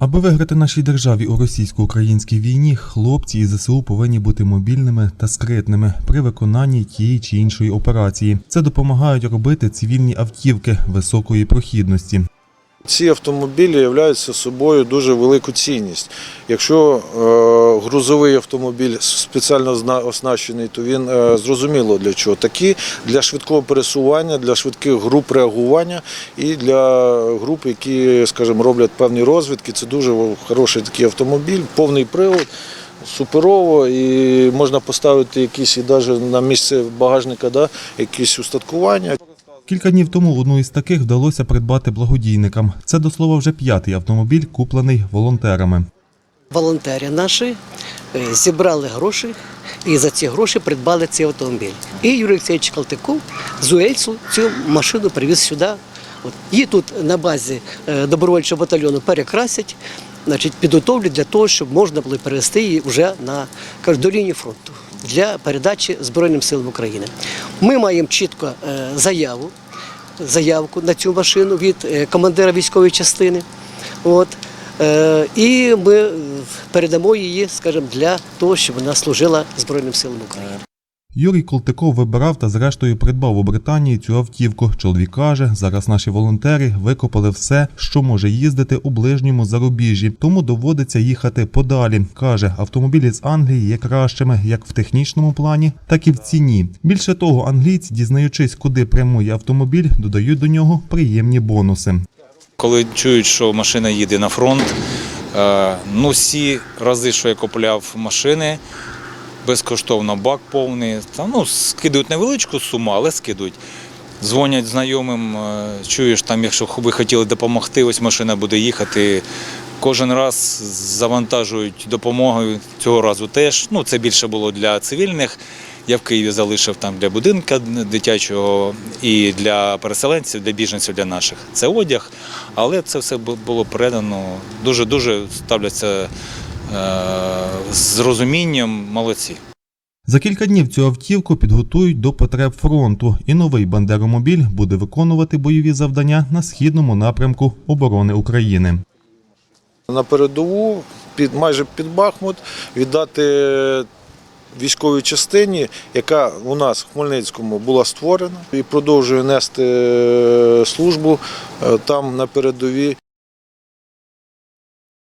Аби виграти нашій державі у російсько-українській війні, хлопці із ЗСУ повинні бути мобільними та скритними при виконанні тієї чи іншої операції. Це допомагають робити цивільні автівки високої прохідності. Ці автомобілі являють собою дуже велику цінність. Якщо е, грузовий автомобіль спеціально оснащений, то він е, зрозуміло для чого. Такі для швидкого пересування, для швидких груп реагування і для груп, які, скажімо, роблять певні розвідки. Це дуже хороший такий автомобіль, повний привод. Суперово і можна поставити якісь і навіть на місце багажника, да, якісь устаткування. Кілька днів тому одну із таких вдалося придбати благодійникам. Це до слова вже п'ятий автомобіль, куплений волонтерами. волонтери наші е, зібрали гроші і за ці гроші придбали цей автомобіль. І Юрій Олексійович Калтиков з Уельцу цю машину привіз сюди. Її тут на базі е, добровольчого батальйону перекрасять, значить, підготовлять для того, щоб можна було перевести її вже на кажуть, до лінії фронту для передачі Збройним силам України. Ми маємо чітко е, заяву, заявку на цю машину від е, командира військової частини. От. Е, І ми передамо її, скажімо, для того, щоб вона служила Збройним силам України. Юрій Колтиков вибирав та зрештою придбав у Британії цю автівку. Чоловік каже, зараз наші волонтери викопали все, що може їздити у ближньому зарубіжжі, тому доводиться їхати подалі. каже, автомобілі з Англії є кращими як в технічному плані, так і в ціні. Більше того, англійці, дізнаючись, куди прямує автомобіль, додають до нього приємні бонуси. Коли чують, що машина їде на фронт, е, ну всі рази, що я купував машини, безкоштовно бак повний. Там, ну, скидують невеличку суму, але скидують. Дзвонять знайомим, е, чуєш, там, якщо ви хотіли допомогти, ось машина буде їхати. Кожен раз завантажують допомогою цього разу теж. Ну, це більше було для цивільних. Я в Києві залишив там для будинка дитячого і для переселенців, для біженців, для наших. Це одяг, але це все було передано. Дуже дуже ставляться е, з розумінням. Молодці. За кілька днів цю автівку підготують до потреб фронту, і новий бандеромобіль буде виконувати бойові завдання на східному напрямку оборони України. на передову, під майже під Бахмут, віддати військовій частині, яка у нас в Хмельницькому була створена і продовжує нести е, службу е, там на передовій.